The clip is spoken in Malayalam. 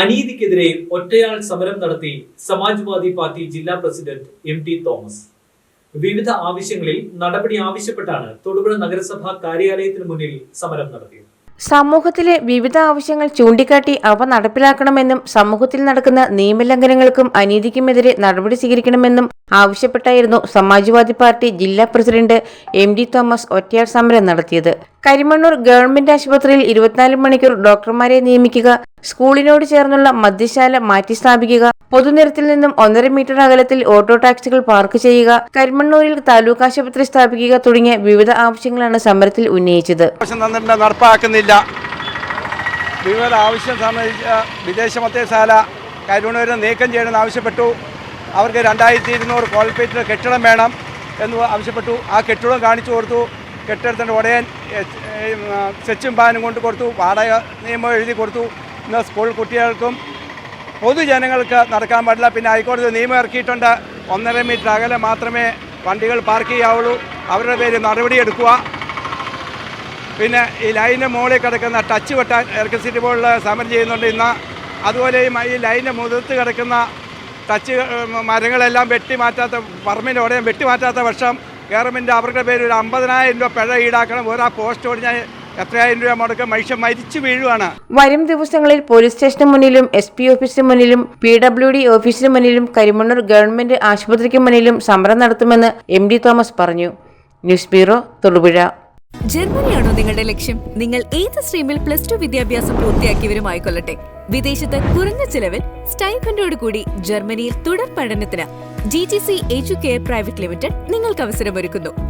അനീതിക്കെതിരെ ഒറ്റയാൾ സമരം നടത്തി സമാജ്വാദി പാർട്ടി ജില്ലാ പ്രസിഡന്റ് എം ടി തോമസ്. വിവിധ ആവശ്യങ്ങളിൽ നടപടി ആവശ്യപ്പെട്ടാണ് തൊടുപുഴ നഗരസഭാ കാര്യാലയത്തിന് മുന്നിൽ സമരം നടത്തിയത്. സമൂഹത്തിലെ വിവിധ ആവശ്യങ്ങൾ ചൂണ്ടിക്കാട്ടി അവ നടപ്പിലാക്കണമെന്നും സമൂഹത്തിൽ നടക്കുന്ന നിയമലംഘനങ്ങൾക്കും അനീതിക്കുമെതിരെ നടപടി സ്വീകരിക്കണമെന്നും ആവശ്യപ്പെട്ടായിരുന്നു സമാജ്വാദി പാർട്ടി ജില്ലാ പ്രസിഡന്റ് എം ഡി തോമസ് ഒറ്റയാൾ സമരം നടത്തിയത്. കരിമണ്ണൂർ ഗവൺമെന്റ് ആശുപത്രിയിൽ ഇരുപത്തിനാല് മണിക്കൂർ ഡോക്ടർമാരെ നിയമിക്കുക സ്കൂളിനോട് ചേർന്നുള്ള മദ്യശാല മാറ്റി സ്ഥാപിക്കുക പൊതുനിരത്തിൽ നിന്നും ഒന്നര മീറ്റർ അകലത്തിൽ ഓട്ടോ ടാക്സികൾ പാർക്ക് ചെയ്യുക കരിമണ്ണൂരിൽ താലൂക്ക് ആശുപത്രി സ്ഥാപിക്കുക തുടങ്ങിയ വിവിധ ആവശ്യങ്ങളാണ് സമരത്തിൽ ഉന്നയിച്ചത്. നടപ്പാക്കുന്നില്ല. വിവിധ ആവശ്യം സംബന്ധിച്ച വിദേശ മദ്യശാല കരുണൂരിനെ നീക്കം ചെയ്യണമെന്ന് ആവശ്യപ്പെട്ടു. അവർക്ക് രണ്ടായിരത്തി ഇരുന്നൂറ് ക്വാളിഫൈറ്റ് കെട്ടിടം വേണം എന്ന് ആവശ്യപ്പെട്ടു. ആ കെട്ടിടം കാണിച്ചു കൊടുത്തു. കെട്ടിടത്തിന്റെ ഉടയൻ സെച്ചും പാനും കൊണ്ട് കൊടുത്തു. വാടക നിയമം എഴുതി കൊടുത്തു. ഇന്ന് സ്കൂൾ കുട്ടികൾക്കും പൊതുജനങ്ങൾക്ക് നടക്കാൻ പാടില്ല. പിന്നെ ഹൈക്കോടതി നിയമം ഇറക്കിയിട്ടുണ്ട്. ഒന്നര മീറ്റർ അകലെ മാത്രമേ വണ്ടികൾ പാർക്ക് ചെയ്യാവുള്ളൂ. അവരുടെ പേര് നടപടിയെടുക്കുക പിന്നെ ഈ ലൈനിന്റെ മുകളിൽ കിടക്കുന്ന ടച്ച് വെട്ടാൻ ഇലക്ട്രിസിറ്റി ബോർഡിൽ സമരം ചെയ്യുന്നുണ്ട് ഇന്ന്. അതുപോലെ ഈ ലൈനിന്റെ മുതിർത്ത് കിടക്കുന്ന ടച്ച് മരങ്ങളെല്ലാം വെട്ടി മാറ്റാത്ത പറമ്പിന്റെ ഉടനെ വെട്ടി മാറ്റാത്ത വർഷം ഗവൺമെന്റ് അവരുടെ പേര് ഒരു അമ്പതിനായിരം രൂപ പിഴ ഈടാക്കണം. ഓരോ പോസ്റ്റ് ഓടിഞ്ഞാൽ എത്രയായിരം രൂപ മുടക്കും മനുഷ്യൻ മരിച്ചു വീഴുവാണ്. വരും ദിവസങ്ങളിൽ പോലീസ് സ്റ്റേഷന് മുന്നിലും എസ് പി ഓഫീസിന് മുന്നിലും പി ഡബ്ല്യു ഡി ഓഫീസിന് മുന്നിലും കരിമണ്ണൂർ ഗവൺമെന്റ് ആശുപത്രിക്ക് മുന്നിലും സമരം നടത്തുമെന്ന് എം ഡി തോമസ് പറഞ്ഞു. News bureau Thodupuzha. ജർമ്മനിയാണോ നിങ്ങളുടെ ലക്ഷ്യം? നിങ്ങൾ ഏത് സ്ട്രീമിൽ പ്ലസ് ടു വിദ്യാഭ്യാസം പൂർത്തിയാക്കിയവരുമായിക്കൊള്ളട്ടെ വിദേശത്ത് കുറഞ്ഞ ചിലവിൽ സ്റ്റൈഫൻഡോട് കൂടി ജർമ്മനിയിൽ തുടർ പഠനത്തിന്. G G C edu care private limited നിങ്ങൾക്ക് അവസരമൊരുക്കുന്നു.